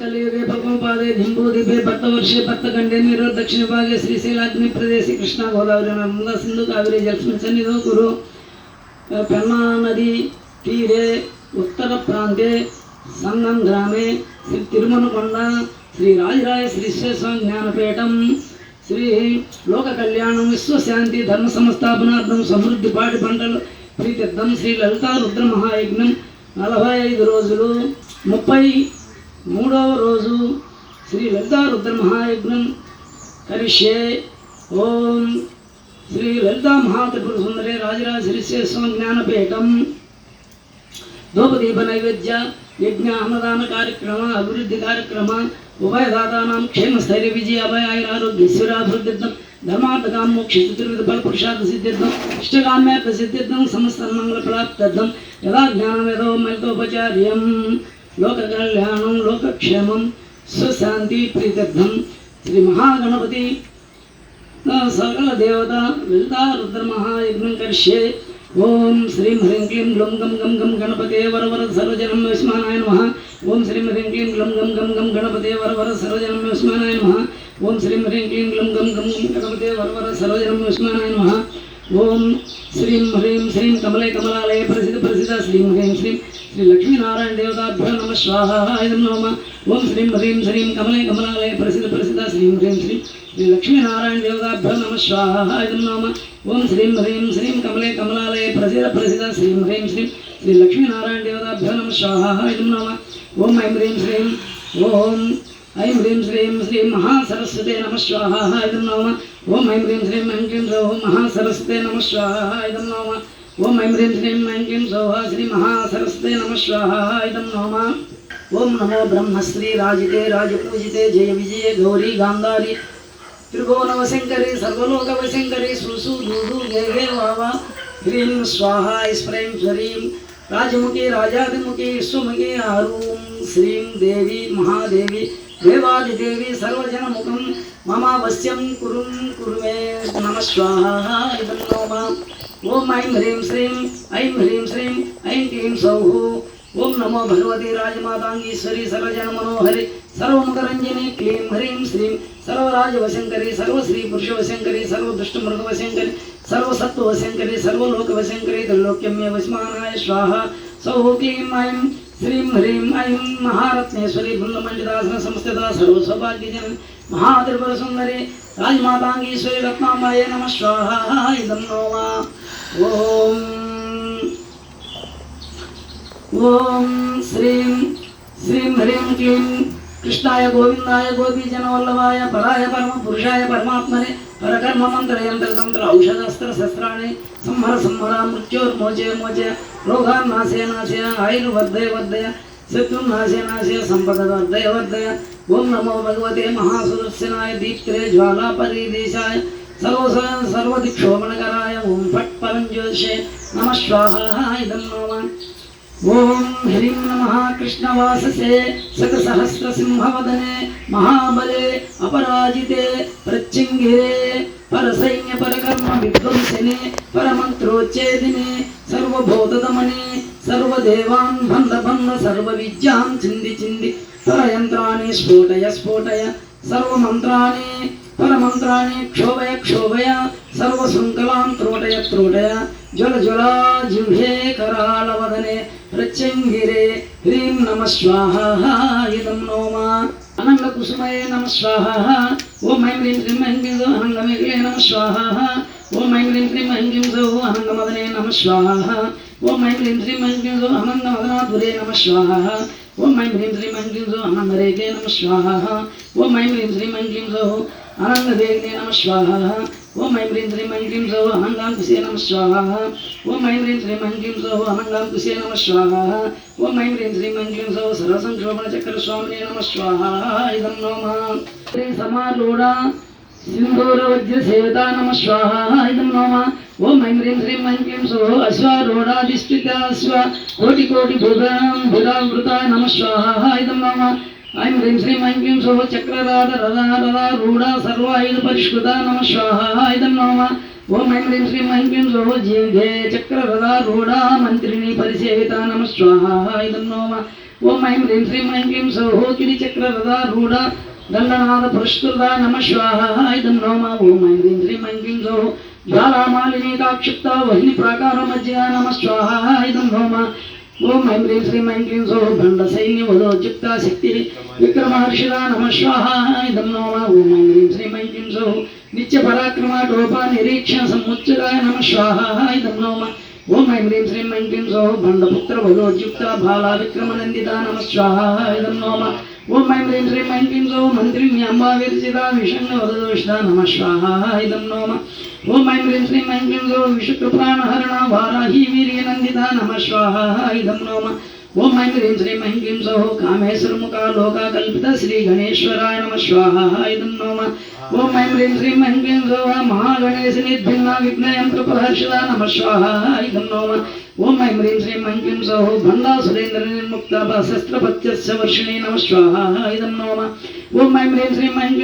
కలియుగే పద్మపాదే ధింబోదిపే భర్త వర్షే భర్త దక్షిణ భాగే శ్రీశైలాగ్ని ప్రదేశి కృష్ణ గోదావరి నంద సింధు కావేరి జలసంచని గురు పెన్నా నది తీరే ఉత్తర ప్రాంతే సన్నం గ్రామే శ్రీ తిరుమలకొండ శ్రీ రాజరాయ శ్రీశ్వేశ్వర జ్ఞానపీఠం శ్రీ లోక కళ్యాణం విశ్వశాంతి ధర్మ సంస్థాపనార్థం సమృద్ధి పాటి పంటలు ప్రీతిద్దం శ్రీ లలితా రుద్ర మహాయజ్ఞం నలభై ఐదు రోజులు ముప్పై మూడోవ రోజు శ్రీ వెంద ఋద్ర మహా యజ్ఞం పరిషే ఓం శ్రీ వెంద మహా తపురుందరే రాజరాజ శ్రీ శేషం జ్ఞానపేటం దోప దీపన విద్య విజ్ఞాన దాన కార్యక్రమ అభివృద్ధి కార్యక్రమ ఉబయ దానాం క్షేమ స్థైర్య విజయా భయాయిరోభిస్వరా అభివృద్ధితం ధర్మార్థ గామ మోక్ష సుదిర్విద బల ప్రసాద సిద్ధితం ఇష్టా గామ్యార్థ సిద్ధితం సమస్త మంగళ ప్రప్తజన యదా జ్ఞానమేదో మలై తోపచారియం లోక కళ్యాణం లోకక్షేమం స్వశాంతి ప్రీతర్థం శ్రీ మహాగణపతి సకల దేవత లలితా రుద్ర మహాయజ్ఞం కరిష్యే ఓం శ్రీం హ్రీం క్లీం గం గం గం గం గణపతే వరవర సర్వజనం వ్యస్మానాయ నమ ఓం శ్రీం హ్రీం క్లీం గం గం గం గం గణపతే వరవర సర్వజనం వ్యస్మానాయ నమ ఓం శ్రీం హ్రీం క్లీం గ్లం గం గం గం గణపతే వరవర సర్వజనం వ్యస్మానాయ నమ ఓం శ్రీం హ్రీం శ్రీం కమలే కమలాలయ ప్రసిద్ధ ప్రసిద్ధ శ్రీం హ్రీం శ్రీం శ్రీ లక్ష్మీనారాయణ దేవతాభ్యో నమ స్వాహాయ నమ ఓం శ్రీం హ్రీం శ్రీం కమలే కమలాలయ ప్రసిద్ధ ప్రసిద్ధ శ్రీం హ్రీం శ్రీం శ్రీ లక్ష్మీనారాయణ దేవతాభ్యో నమ స్వాహాయ నమ ఓం శ్రీం హ్రీం శ్రీం కమలే కమలాలయ ప్రసిద్ధ ప్రసిద్ధ శ్రీం హ్రీం శ్రీం శ్రీ లక్ష్మీనారాయణ దేవతాభ్యో నమ స్వాహాయ నమ ఓం ఐం హ్రీం శ్రీం ఓం ऐं ह्रीं श्रीं श्री महासरस्वते नमः स्वाहा इदं नाम ॐ ऐं ह्रीं श्रीं ऐं क्लीं सौः महासरस्वते नमः स्वाहा इदं नाम ॐ ऐं ह्रीं श्रीं ऐं क्लीं सौः श्रीमहासरस्वते नमः स्वाहा इदं नाम ओम नमो ब्रह्मश्री राजिते राजपूजिते जय विजये गौरी गांधारी त्रिभुवनवशङ्करी सर्वलोकवशङ्करी सुसुदूदू जय हे वावा ह्रीं स्वाहा स्फ्रीं श्रीं राजमुखी राजादिमुखी विश्वमुखी हरूं श्रीं देवी महादेवी देवादिदेवी सर्वजनमुखं मम वश्यं कुरुं कुरुमे नमः स्वाहा इदं नोम ॐ ऐं ह्रीं श्रीं ऐं ह्रीं श्रीं ऐं क्लीं सौः ॐ नमो भगवती राजमाताङ्गीश्वरी सर्वजनमनोहरि सर्वमुखरञ्जिनी क्लीं ह्रीं श्रीं सर्वराजवशङ्करी सर्वश्रीपुरुषवशङ्करी सर्वदुष्टमृगवशङ्करी सर्वसत्त्ववशङ्करी सर्वलोकवशङ्करी त्रिलोक्यम्य वस्मानाय स्वाहा सौः क्लीं ऐं ಶ್ರೀಂ ಹ್ರೀಂ ಐಂ ಮಹಾರತ್ನೇಶ್ವರಿ ಬೃಂದಮಂಡಿದಾಸನ ಸಂಸ್ಥಿತ ಸರ್ವಸೌಭಾಗ್ಯಜನ ಮಹಾದ್ರವರ ಸುಂದರಿ ರಾಜಮಾತಾಂಗೀಶ್ವರಿ ರತ್ನಾಂಬಾಯ ನಮಃ ಸ್ವಾಹ ಇದಂ ನೋಮ ಓಂ ಓಂ ಶ್ರೀಂ ಶ್ರೀಂ ಹ್ರೀಂ ಕ್ಲೀಂ ಕೃಷ್ಣಾಯ ಗೋವಿಂದಾಯ ಗೋಪೀಜನವಲ್ಲಭಾಯ ಪರಾಯ ಪರಮ ಪುರುಷಾಯ ಪರಮಾತ್ಮನೇ परकर्ममन्त्रयन्त्रतन्त्र औषधस्त्रशस्त्राणि संहर संहरा मृत्योर्मोचय मोचय रोगान् नाशय नाशय आयुर्वर्धय वर्धय शत्रुं नाशय नाशय वर्धय ॐ नमो भगवते महासुदर्शनाय दीप्त्रे ज्वालापरीदेशाय सर्वदिक्षोभणकराय ॐ फट् नमः स्वाहा इदं ఓం హ్రీం నమ కృష్ణవాససే శతసహస్రసింహవదనే మహాబలే అపరాజితే ప్రత్యంగిరే పరసైన్య పరకర్మ విధ్వంసినే పరమంత్రోచ్ఛేదినే సర్వభూతదమనే సర్వదేవాన్ భంద భంద సర్వ విద్యాం చింది చింది పరయంత్రాన్ని స్ఫోటయ స్ఫోటయ సర్వమంత్రాన్ని परमन्त्राणि क्षोभय क्षोभय सर्वशृङ्खलां त्रोटय त्रोटय ज्वलज्वला जिह्वे करालवदने प्रत्यङ्गिरे ह्रीं नमः स्वाहा इदं नोम अनङ्गकुसुमये नमः स्वाहा ॐ ऐं ह्रीं क्रीं हङ्गिं सौ नमः स्वाहा ॐ ऐं ह्रीं क्रीं हङ्गिं सौ अनङ्गमदने नमः स्वाहा ॐ ऐं ह्रीं क्रीं हङ्गिं अनङ्गमदनाधुरे नमः स्वाहा ॐ ऐं ह्रीं क्रीं हङ्गिं सौ नमः स्वाहा ॐ ऐं ह्रीं क्रीं आनंद देवने नम स्वाहा ओम ऐं ह्रीं श्रीं ऐं सौ अहङ्गां कुशे नम स्वाहा ओम ऐं ह्रीं श्रीं ऐं क्लीं सौ अहङ्गां कुशे नमः स्वाहा ओम ऐं ह्रीं श्रीं ऐं सौ सर्वसंक्षोभणचक्रस्वामिने नम स्वाहा इदं नोमः श्रीं समारूढा सिन्दूरवज्रसेविता नम स्वाहा इदं नोमः ओम ऐं ह्रीं श्रीं ऐं क्लीं सो अश्वारूढाधिष्ठिता स्व कोटिकोटिभुगां भुगावृता नमः स्वाहा इदं नमः ఐం హ్రీం శ్రీం ఐం క్లీం సర్వ చక్రరాధ రథ రథ రూఢ సర్వ ఐదు పరిష్కృత నమ స్వాహ ఐదం నమ ఓం ఐం హ్రీం శ్రీం ఐం క్లీం సర్వ జీర్ఘే చక్ర రథ రూఢ మంత్రిని పరిసేవిత నమ స్వాహ ఐదం నమ ఓం ఐం హ్రీం శ్రీం ఐం క్లీం సర్వ కిరి చక్ర రథ రూఢ దండనాథ పురస్కృత నమ స్వాహ ఐదం నమ ఓం ఐం హ్రీం శ్రీం ఐం సర్వ జ్వాలామాలిని కాక్షిప్త వహ్ని ప్రాకార మధ్య నమ స్వాహ ఐదం నమ ఓం ఐం రీం శ్రీం ఐం క్లీం సో దండ సైన్య వదో చిత్త శక్తి విక్రమహర్షిలా నమశ్వాహాయ దం నమ ఓం ఐం రీం శ్రీం ఐం క్లీం సో నిత్య పరాక్రమ టోపా నిరీక్షణ సముచ్చరాయ నమశ్వాహాయ దం నమ ఓం ఐం హ్రీం శ్రీం ఐం క్లీం సో చిత్త బాల ఓం ఐం రీం శ్రీం ఐం క్లీం గౌ మంత్రి అంబా విరచిత విషంగ వరదోషిత నమ స్వాహాయిదం నోమ ఓం ఐం రీం శ్రీం ఐం క్లీం గౌ విషుకృపాణహరణ వారాహి వీర్యనందిత నమ స్వాహాయిదం నోమ ఓం ఐం హ్రీం శ్రీం ఐం హ్రీం సౌ కామేశ్వరముఖా లోకాకల్పిత శ్రీ గణేశ్వరాయ నమ స్వాహ ఇదం నోమ ఓం ఐం హ్రీం శ్రీం ఐం హ్రీం సౌ మహాగణేశ నిర్భిన్న విఘ్నయం కృపహర్షిద నమ స్వాహ ఇదం నోమ ఓం ఐం హ్రీం శ్రీం ఐం హ్రీం సౌ బండా సురేంద్ర నిర్ముక్త శస్త్రపత్యస్య వర్షిణి నమ స్వాహ ఇదం నోమ ఓం ఐం హ్రీం శ్రీం ఐం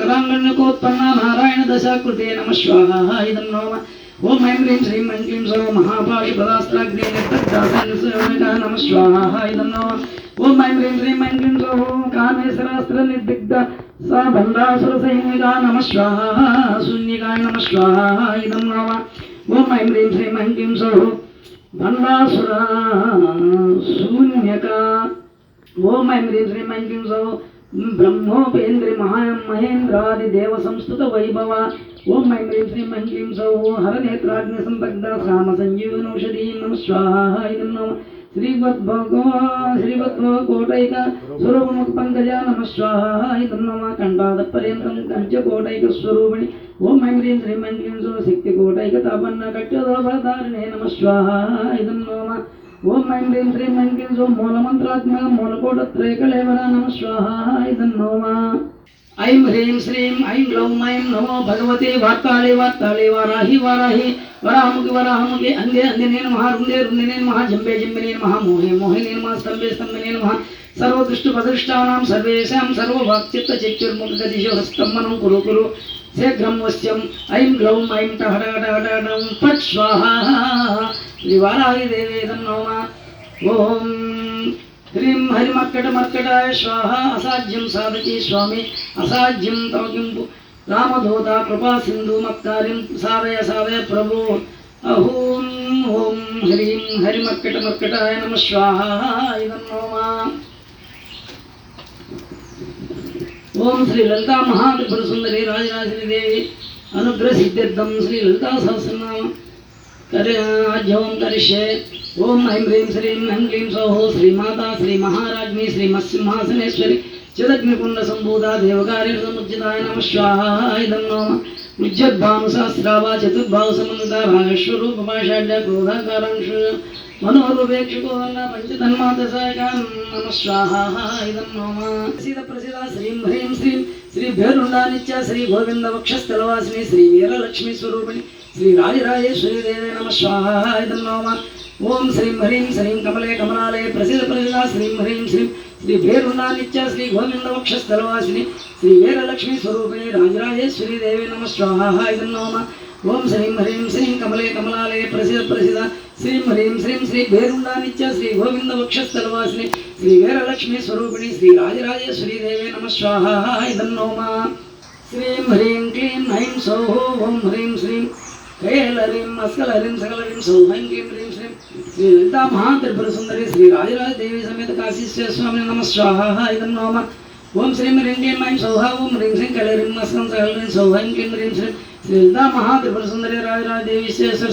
కరాంగణ్యకోత్పన్న నారాయణ దశాకృతే నమ స్వాహ నోమ ओम ऐं ह्रीं श्रीं ऐं क्लीं सो महाभाषपदास्त्राग्ने निर्तद्दासनः नमः स्वाहा इदं नमः ॐ ऐं ह्रीं श्रीं ऐं क्लीं सो कामेश्वरास्त्रनिर्दिग्ध सा भण्डासुरसैनिका नमः स्वाहा शून्यकाय नमः स्वाहा इदं नमः ॐ ऐं ह्रीं श्रीं ऐं क्लीं सो भण्डासुरा शून्यका ॐ ऐं ह्रीं श्रीं ऐं क्लीं सो బ్రహ్మోపేంద్రి మహేంద్రాది దేవ సంస్థుత వైభవ ఓం ఐం హ్రీం శ్రీం ఐం క్లీం సౌ హరనేత్రాగ్ని సంపగ్ధ శ్రామ సంజీవనౌషధీ నమ స్వాహ ఇదం నమ శ్రీవద్భగో శ్రీవద్భో కోటైక స్వరూపముఖ పంకజ నమ స్వాహ ఇదం నమ కంఠాద పర్యంతం కంచకోటైక స్వరూపిణి ఓం ఐం హ్రీం శ్రీం ఐం క్లీం సౌ శక్తి కోటైక తాపన్న నమ స్వాహ ఇదం నమ ఓం ఐం హ్రీం క్రీం ఐం క్లీం ఓం మూలమంత్రాత్మక మూలకోట త్రేకళేవర నమ స్వాహ ఇదన్నోమ ఐం హ్రీం శ్రీం ఐం గ్లౌం ఐం నమో భగవతే వార్తాళి వార్తాళి వారాహి వారాహి వరాహముకి వరాహముకి అందే అందే నేను మహా రుందే రుందే నేను మహా జంబే జంబే నేను మహా మోహే మోహే నేను మహా స్తంభే స్తంభే నేను మహా సర్వదృష్టిపదృష్టానాం సర్వేషాం సర్వభక్తిత్తచిత్తుర్ముఖగతిశో హస్తమ్మనం కురు కురు శీఘ్రం వశ్యం ఐం గ్లౌం ఐం టహడగడగడగడం పట్ స్వాహ दिवाराहिदेवे तं नौम ॐ ह्रीं हरिमर्कटमर्कटाय स्वाहा असाध्यं साधकी स्वामी असाध्यम तव किं रामधोता कृपासिन्धुमत्कारिं साधय साधय प्रभो अहूं ॐ ह्रीं हरिमर्कटमर्कटाय नम स्वाहा इदं ओम श्री ललिता महात्रिपुर सुंदरी राजराजनी देवी अनुग्रह सिद्ध्यर्थम श्री ललिता सहस्रनाम करोम करिष्ये ओम ऐं ह्रीं श्रीं ऐं क्लीं सौः श्रीमाता श्रीमहाराज्ञी श्रीमत्सिंहासनेश्वरी चिदग्निकुण्डसम्भूता देवकार्यसमुज्जिताय नमः स्वाहाय नमः मुज्जद्भानुसहस्रावा चतुर्भावसमन्ता भागस्वरूपपाषाढ्य क्रोधाकारांश मनोरूपेक्षको पञ्चतन्मातसायकां नमः स्वाहाय नमः प्रसिदा श्रीं ह्रीं श्रीं श्रीभैरुण्डानित्या श्रीगोविन्दवक्षस्थलवासिनी श्रीवीरलक्ष्मीस्वरूपिणी శ్రీ రాజరాజేశ్వరి నమ స్వాహా ఓం శ్రీం హరిం శ్రీం కమలే కమలాలయ ప్రసిద్ధ ప్రసిద్ధ శ్రీం హరిం శ్రీం శ్రీ భేరుందా నిత్య శ్రీ గోవిందవక్షస్థలవాసిని శ్రీ వీరలక్ష్మీ స్వరూపిణి రాజరాజేశ్వరి దేవి నమ స్వాహాయుధం నోమ ఓం శ్రీం హరిం శ్రీం కమలే కమలాలయ ప్రసిద్ధ ప్రసిద్ధ శ్రీం హరిం శ్రీం శ్రీ భేరుందా నిత్య శ్రీ గోవిందవక్షస్థలవాసిని శ్రీ వీరలక్ష్మీ స్వరూపిణి శ్రీ రాజరాజేశ్వరి దేవి నమ స్వాహా ఇదం నోమ శ్రీం హ్రీం క్లీం ఐం సౌ ఓం హ్రీం శ్రీం कैहल हरिम अस्कल हरिम सकल हरिम सौभंगीम ह्रीम श्रीम श्री ललिता महात्रिपुरसुंदरी श्री राजराज देवी समेत काशीश्वर स्वामी नम स्वाहा इदं ह्रीं क्लीं ऐं सौहा ओम ह्रीं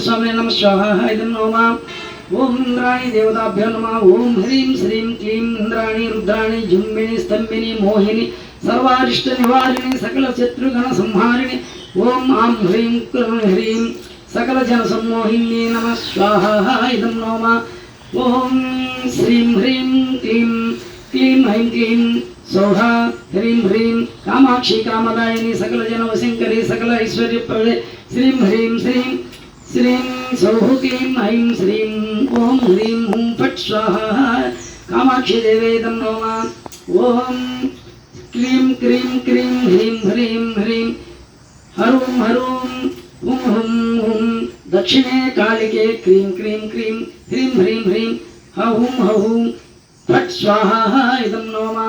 स्वामी नम स्वाहा ओम इंद्राणी देवताभ्यो नम ओम ह्रीं श्रीं क्लीं इंद्राणी रुद्राणी झुंबिनी स्तंभिनी मोहिनी सर्वाष्ट निवारिणी सकल शत्रुघ्न संहारिणी ओम आम హ్రీం कृण హ్రీం सकल जन सम्मोहिनी నమ स्वाहा ఇదం नोम ఓం శ్రీం హ్రీం క్లీం క్లీం హ్రీం క్లీం सौहा ह्रीं ह्रीं कामाक्षी कामदायिनी सकलजनवशङ्करी सकल ऐश्वर्य प्रदे श्रीं ह्रीं श्रीं श्रीं सौः क्लीं ऐं श्रीं ॐ ह्रीं हुं फट स्वाहा कामाक्षी देवेदं नोम ॐ क्लीं क्रीं क्रीं ह्रीं ह्रीं ह्रीं हरुम हरुम हुम हुम हुम दक्षिणे कालिके क्रीं क्रीं क्रीं ह्रीं ह्रीं ह्रीं हहुं हहुं फट स्वाहा इदं नोमा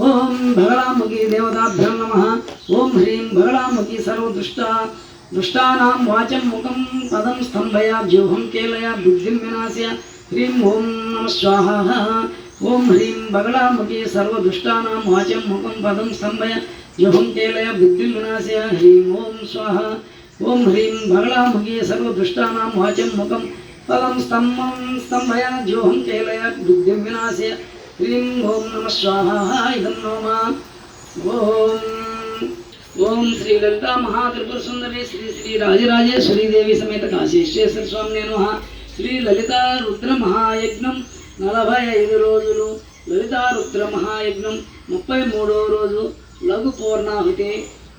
ॐ भगलामुखी देवताभ्यां नमः ॐ ह्रीं भगलामुखी सर्वदुष्टा दुष्टानां वाचं मुखं पदं स्तम्भया व्यूहं केलया बुद्धिं विनाशय ह्रीं ॐ नमः स्वाहा ॐ ह्रीं बगलामुखी सर्वदुष्टानां वाचं मुखं पदं स्तंभया యహుంకేలయ బుద్ధిర్వినాశయ హ్రీం ఓం స్వాహ ఓం హ్రీం బగళాముఖే సర్వదుష్టానాం వాచం ముఖం ఫలం స్తంభం స్తంభయ జోహంకేలయ బుద్ధిర్వినాశయ హ్రీం ఓం నమ స్వాహ ఇదం నోమ ఓం ఓం శ్రీ లలితా మహాత్రిపుర సుందరి శ్రీ శ్రీ రాజరాజేశ్వరీదేవి సమేత కాశీశ్వేశ్వర స్వామి నమ శ్రీ లలిత రుద్ర మహాయజ్ఞం నలభై ఐదు రోజులు లలితా రుద్ర మహాయజ్ఞం ముప్పై మూడో రోజు లఘు లఘుపూర్ణాహుతే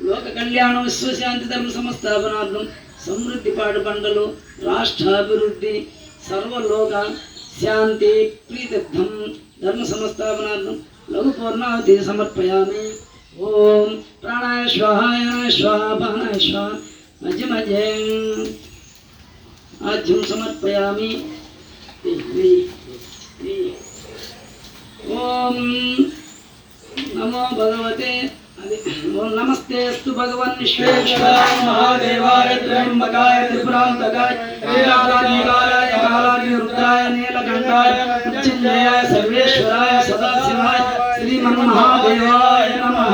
లోక కళ్యాణ విశ్వశాంతి ధర్మ సంస్థాపనార్థం సమృద్ధి పాడు పండలు రాష్ట్రాభివృద్ధి సర్వలోక శాంతి ప్రీతర్థం ధర్మ సంస్థాపనార్థం లఘు పూర్ణాహుతి సమర్పయామి ఓం ప్రాణాయ స్వాహాయ స్వాహ ప్రాణాయ స్వాహ మధ్య మధ్య ఆద్యం సమర్పయామి ఓం नमो भगवते नमस्तेस्तु भगवान विश्वेश्वराय महादेवाय त्र्यम्बकाय त्रिपुरान्तकाय नीलाय कालानिरुद्राय नीलकण्ठाय मृत्युञ्जयाय सर्वेश्वराय सदाशिवाय श्रीमन्महादेवाय नमः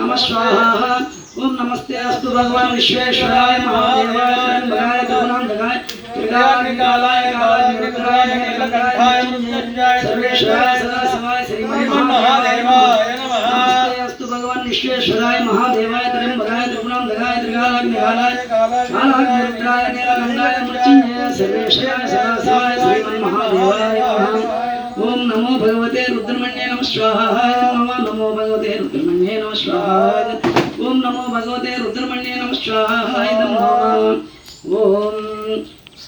नमः स्वाहा ओम नमस्ते अस्तु भगवान विश्वेश्वराय महादेवाय त्र्यम्बकाय त्रिपुरान्तकाय महादेवाय नमः अस्तु भगवान विश्वेश्वराय महादेवाय त्र्यंबकाय त्रिगुणां दगाय त्रिकालाग्निकालाय कालाग्निरुद्राय नीलकण्ठाय मृत्युञ्जय सर्वेश्वराय सदाशिवाय श्रीमन्महादेवाय नमः ओम नमो भगवते रुद्रमण्ये नमः स्वाहा नमो भगवते रुद्रमण्ये नमः स्वाहा ओम नमो भगवते रुद्रमण्ये नमः स्वाहा नमः ओम